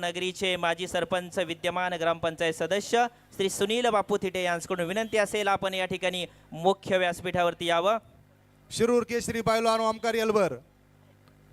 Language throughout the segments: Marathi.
नगरीचे माजी सरपंच विद्यमान ग्रामपंचायत सदस्य श्री सुनील बापू थिटे यांच्याकडून विनंती असेल आपण या ठिकाणी मुख्य व्यासपीठावरती यावं. शिरूर केसरी पैलवान आमकार यलबर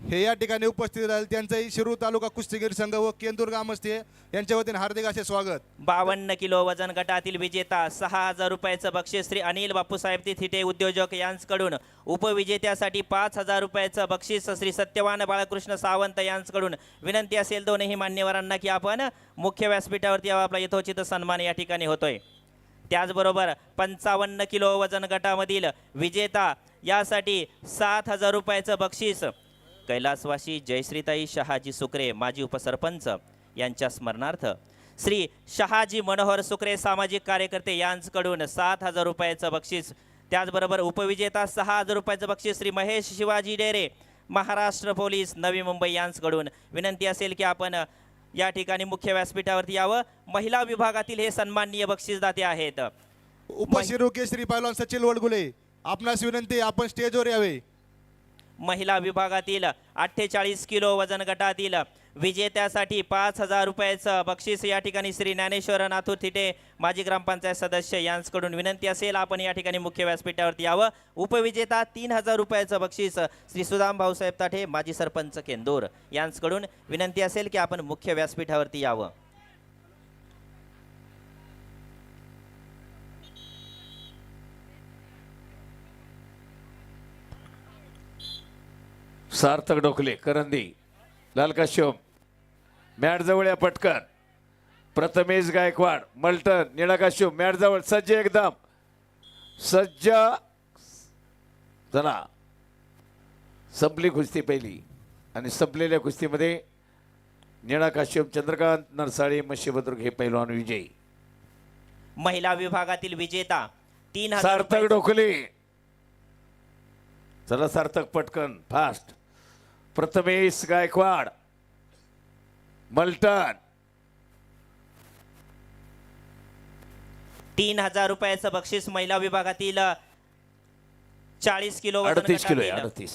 हे या ठिकाणी उपस्थित राहील त्यांचंही शिरूर तालुका कुस्तीगीर संघ व केंदूर ग्रामस्थे यांच्या वतीने हार्दिक असे स्वागत. बावन्न किलो वजन गटातील विजेता सहा हजार रुपयाचं बक्षीस श्री अनिल बापूसाहेब थिटे उद्योजक यांच्याकडून उपविजेत्यासाठी पाच हजार रुपयाचं बक्षीस श्री सत्यवान बाळकृष्ण सावंत यांचकडून. विनंती असेल दोनही मान्यवरांना की आपण मुख्य व्यासपीठावरती आपला यथोचित सन्मान या ठिकाणी होतोय. त्याचबरोबर पंचावन्न किलो वजन गटामधील विजेता यासाठी सात हजार रुपयाचं बक्षीस कैलासवासी जयश्रीताई शहाजी सुकरे माजी उपसरपंच यांच्या स्मरणार्थ श्री शहाजी मनोहर सुकरे सामाजिक कार्यकर्ते यांच्याकडून सात हजार रुपयाचं बक्षीस त्याचबरोबर उपविजेता सहा हजार रुपयाचं बक्षीस श्री महेश शिवाजी डेरे महाराष्ट्र पोलीस नवी मुंबई यांच्याकडून विनंती असेल की आपण या ठिकाणी मुख्य व्यासपीठावरती यावं. महिला विभागातील हे सन्माननीय बक्षीसदाते आहेत. उप श्री केसरी पैलवान सचिन वडगुले आपणास विनंती आपण स्टेजवर यावे. महिला विभागातील अठ्ठेचाळीस किलो वजन गटातील विजेत्यासाठी पाच हजार रुपयाचं बक्षीस या ठिकाणी श्री ज्ञानेश्वर नाथू थिटे माजी ग्रामपंचायत सदस्य यांच्याकडून विनंती असेल आपण या ठिकाणी मुख्य व्यासपीठावरती यावं. उपविजेता तीन हजार रुपयाचं बक्षीस श्री सुदाम भाऊसाहेब ताठे माजी सरपंच केंदूर यांच्याकडून विनंती असेल की आपण मुख्य व्यासपीठावरती यावं. सार्थक डोकले करंदी लाल काश्यप मॅटजवळ या पटकन. प्रथमेश गायकवाड मल्टन निळा काश्यप मॅटजवळ सज्ज एकदम. सज्ज चला. संपली कुस्ती पहिली. आणि संपलेल्या कुस्तीमध्ये निळा काश्यप चंद्रकांत नरसाळे मशीबद्रुक हे पैलवान विजयी. महिला विभागातील विजेता तीन हजार सार्थक डोकले चला सार्थक पटकन फास्ट प्रथमेश गायकवाड मल्टन तीन हजार रुपयाचं बक्षीस महिला विभागातील चाळीस किलो वजन अडतीस किलो गटातील. अडतीस.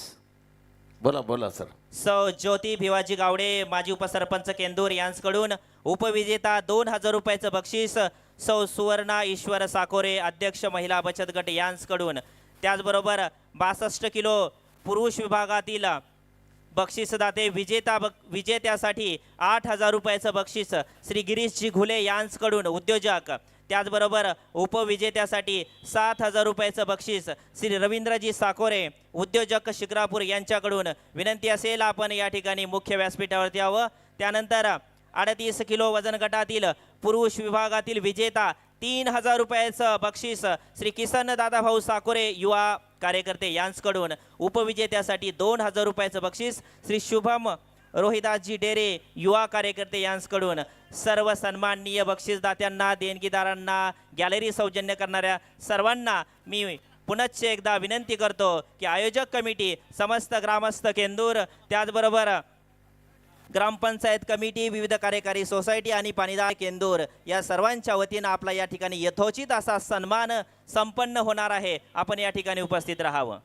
बोला बोला सर. सौ ज्योती भिवाजी गावडे माजी उपसरपंच केंदूर यांच्याकडून उपविजेता दोन हजार रुपयाचं बक्षीस सौ सुवर्णा ईश्वर साकोरे अध्यक्ष महिला बचत गट यांच्याकडून त्याचबरोबर बासष्ट किलो पुरुष विभागातील बक्षीसदाते विजेता बक विजेत्यासाठी आठ हजार रुपयाचं बक्षीस श्री गिरीशजी घुले यांचकडून उद्योजक. त्याचबरोबर उपविजेत्यासाठी सात हजार रुपयाचं बक्षीस श्री रवींद्रजी साकोरे उद्योजक शिक्रापूर यांच्याकडून. विनंती असेल आपण या ठिकाणी मुख्य व्यासपीठावरती यावं. त्यानंतर अडतीस किलो वजन गटातील पुरुष विभागातील विजेता तीन हजार रुपयाचं बक्षीस श्री किसन दादाभाऊ साकोरे युवा कार्यकर्ते यांचकडून उपविजेत्यासाठी दोन हजार रुपयाचं बक्षीस श्री शुभम रोहिदासजी डेरे युवा कार्यकर्ते यांचकडून सर्व सन्माननीय बक्षीसदात्यांना देणगीदारांना गॅलरी सौजन्य करणाऱ्या सर्वांना मी पुनश्च एकदा विनंती करतो की आयोजक कमिटी समस्त ग्रामस्थ केंदूर त्याचबरोबर ग्रामपंचायत कमिटी विविध कार्यकारी सोसायटी आणि पाणीदार केंदूर या सर्वांच्या वतीनं आपला या ठिकाणी यथोचित असा सन्मान संपन्न होणार आहे. आपण या ठिकाणी उपस्थित राहावं.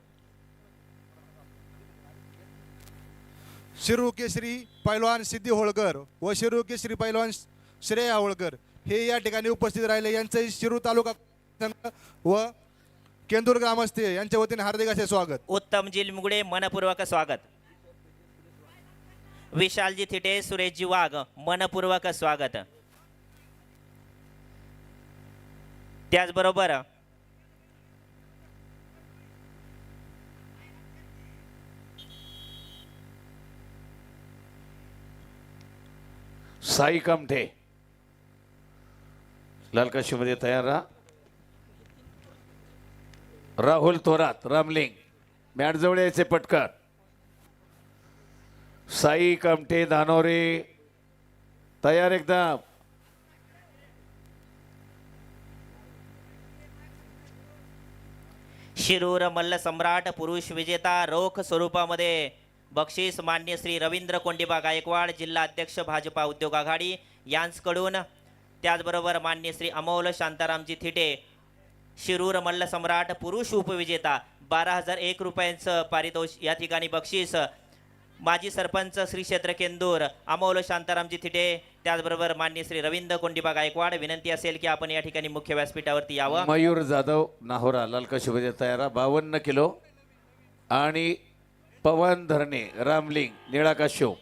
शिरूर केसरी पैलवान सिद्धी होळकर व शिरूर केसरी पैलवान श्रेया होळकर हे या ठिकाणी उपस्थित राहिले. यांचंही शिरूर तालुका व केंदूर ग्रामस्थे यांच्या वतीने हार्दिक असे स्वागत. उत्तम जिलमुगडे मनपूर्वक स्वागत. विशालजी थिटे सुरेशजी वाघ मनपूर्वक स्वागत. त्याचबरोबर साई कमठे लालकाशीमध्ये तयार राहा. राहुल थोरात रामलिंग. मॅटजवळ यायचे पटकन. साई कमटे धानोरे तयार एकदम. शिरूर मल्ल सम्राट पुरुष विजेता रोख स्वरूपामध्ये बक्षीस मान्य श्री रवींद्र कोंडिबा गायकवाड जिल्हा अध्यक्ष भाजपा उद्योग आघाडी यांचकडून. त्याचबरोबर मान्य श्री अमोल शांतारामजी थिटे शिरूर मल्ल सम्राट पुरुष उपविजेता बारा हजार एक रुपयांचं पारितोष या ठिकाणी बक्षीस. माजी सरपंच श्री क्षेत्र केंदूर अमोल शांतारामजी थिटे त्याचबरोबर मान्य श्री रवींद्र कोंडिबा गायकवाड विनंती असेल की आपण या ठिकाणी मुख्य व्यासपीठावरती यावं. मयूर जाधव नाहोरा लालका शुभेच्छा तयारा बावन्न किलो. आणि पवन धरणे रामलिंग निळा काश्यप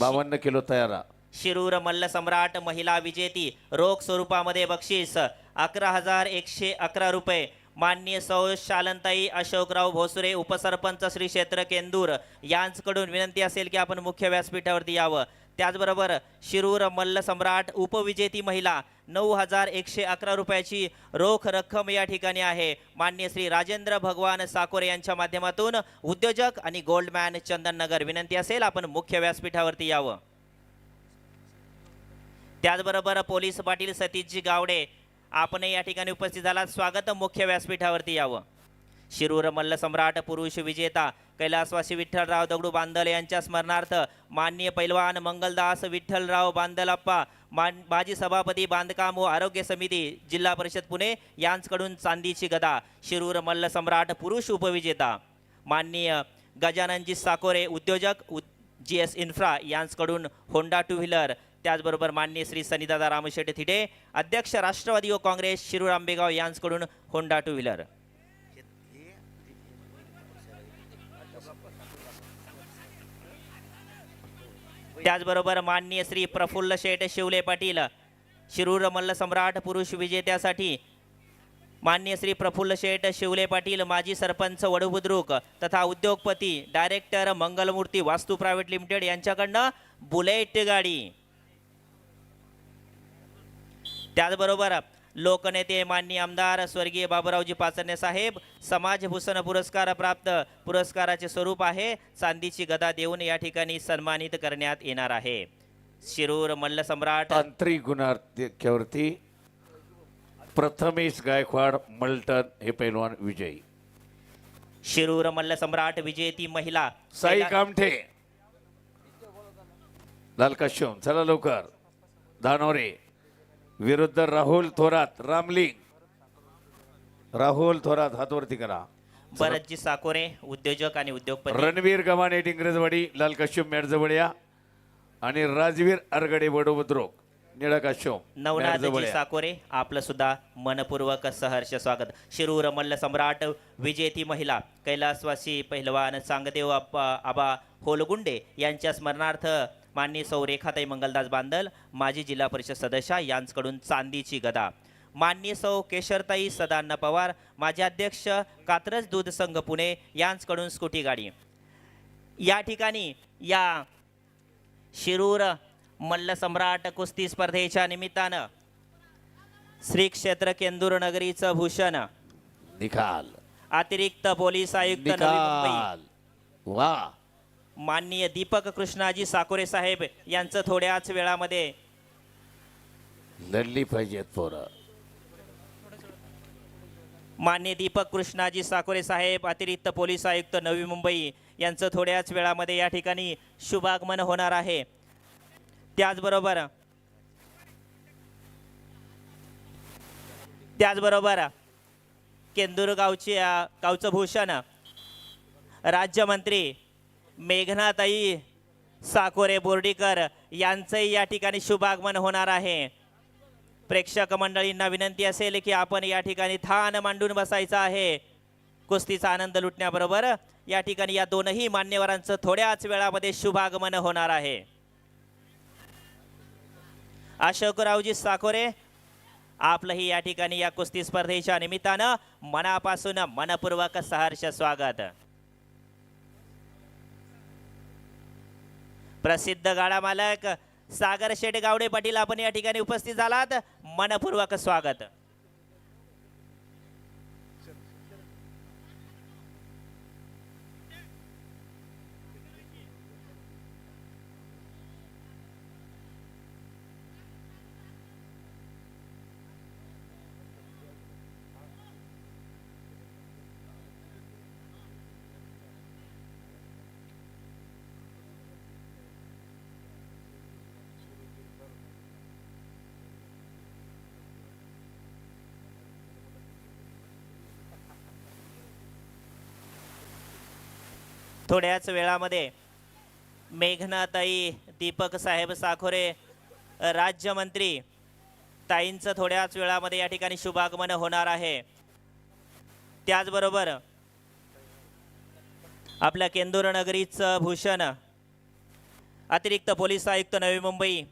बावन्न किलो तयारा. शिरूर मल्ल सम्राट महिला विजेती रोख स्वरूपामध्ये बक्षीस अकरा हजार एकशे अकरा रुपये. मान्य सौ शालनताई अशोकराव भोसरे उपसरपंच श्री क्षेत्र केंदूर यांचकडून विनंती असेल की आपण मुख्य व्यासपीठावरती यावं. त्याचबरोबर शिरूर मल्ल सम्राट उपविजेती महिला नऊ हजार एकशे अकरा रुपयाची रोख रक्कम या ठिकाणी आहे. मान्य श्री राजेंद्र भगवान साकोरे यांच्या माध्यमातून उद्योजक आणि गोल्डमॅन चंदननगर विनंती असेल आपण मुख्य व्यासपीठावरती यावं. त्याचबरोबर पोलीस पाटील सतीशजी गावडे आपण या ठिकाणी उपस्थित झालात. स्वागत मुख्य व्यासपीठावरती यावं. शिरूर मल्ल सम्राट पुरुष विजेता कैलासवासी विठ्ठलराव दगडू बांदल यांच्या स्मरणार्थ माननीय पैलवान मंगलदास विठ्ठलराव बांदलप्पा मान माजी सभापती बांधकाम व आरोग्य समिती जिल्हा परिषद पुणे यांचकडून चांदीची गदा शिरूर मल्ल सम्राट पुरुष उपविजेता. माननीय गजाननजी साकोरे उद्योजक जी एस इन्फ्रा यांचकडून होंडा टू व्हीलर त्याचबरोबर मान्य श्री सनीदादा रामशेठ थिटे अध्यक्ष राष्ट्रवादी व काँग्रेस शिरूर आंबेगाव यांचकडून होंडा टू व्हीलर. त्याचबरोबर माननीय श्री प्रफुल्ल शेठ शिवले पाटील शिरूर मल्लसम्राट पुरुष विजेत्यासाठी मान्य श्री प्रफुल्ल शेठ शिवले पाटील माजी सरपंच वडुबुद्रुक तथा उद्योगपती डायरेक्टर मंगलमूर्ती वास्तू प्रायव्हेट लिमिटेड यांच्याकडनं बुलेट गाडी. त्याचबरोबर लोकनेते माननीय आमदार स्वर्गीय बाबूरावजी पाचरणे साहेब समाजभूषण पुरस्कार प्राप्त पुरस्काराचे स्वरूप आहे चांदीची गदा देऊन या ठिकाणी सन्मानित करण्यात येणार आहे. शिरूर मल्ल सम्राट तांत्रिक गुणार्थ्यावरती प्रथमेश गायकवाड मल्टन हे पैलवान विजयी. शिरूर मल्ल सम्राट विजेती महिला साई कामठे. लाल काश्यम चला लवकर. धानोरे विरुद्ध राहुल थोरात रामलिंग. राहुल थोरात हातवरती करा. भरतजी साकोरे उद्योजक आणि उद्योगपती. रणवीर गव्हाणे इंग्रजवाडी लाल काश्यप मॅडजवळ या. आणि राजवीर अरगडे बडोबद्रोक निळा काश्यप नवनाथजी साकोरे आपलं सुद्धा मनपूर्वक सहर्ष स्वागत. शिरूर मल्ल सम्राट विजेती महिला कैलासवासी पहिलवान सांगदेव आबा होलगुंडे यांच्या स्मरणार्थ माननीय सौ रेखाताई मंगलदास बांदल माजी जिल्हा परिषद सदस्य यांचकडून चांदीची गदा. माननीय सौ केशरताई सदानंद पवार माजी अध्यक्ष कात्रज दूध संघ पुणे यांचकडून स्कूटी गाडी. या ठिकाणी या शिरूर मल्ल सम्राट कुस्ती स्पर्धेच्या निमित्तानं श्री क्षेत्र केंदूर नगरीचं भूषण निकाल. अतिरिक्त पोलीस आयुक्त वा. माननीय दीपक कृष्णाजी साकोरे साहेब यांचं थोड्याच वेळामध्ये लढली पाहिजेत पोरं. मान्य दीपक कृष्णाजी साकोरे साहेब अतिरिक्त पोलीस आयुक्त नवी मुंबई यांचं थोड्याच वेळामध्ये या ठिकाणी शुभागमन होणार आहे. त्याचबरोबर त्याचबरोबर केंदूर गावचे गावचं भूषण राज्यमंत्री मेघनाताई साकोरे बोर्डीकर यांचंही या ठिकाणी शुभागमन होणार आहे. प्रेक्षक मंडळींना विनंती असेल की आपण या ठिकाणी थान मांडून बसायचं आहे. कुस्तीचा आनंद लुटण्याबरोबर या ठिकाणी या दोनही मान्यवरांचं थोड्याच वेळामध्ये शुभागमन होणार आहे. अशोकरावजी साकोरे आपलंही या ठिकाणी या कुस्ती स्पर्धेच्या निमित्तानं मनापासून मनपूर्वक सहर्ष स्वागत. प्रसिद्ध गाडा मालक सागर शेठ गावडे पाटील आपण या ठिकाणी उपस्थित झालात. मनपूर्वक स्वागत. थोड्याच वेळामध्ये मेघनाताई दीपक साहेब साखोरे राज्यमंत्री ताईंचं थोड्याच वेळामध्ये या ठिकाणी शुभागमन होणार आहे. त्याचबरोबर आपल्या केंदूर नगरीचं भूषण अतिरिक्त पोलीस आयुक्त नवी मुंबई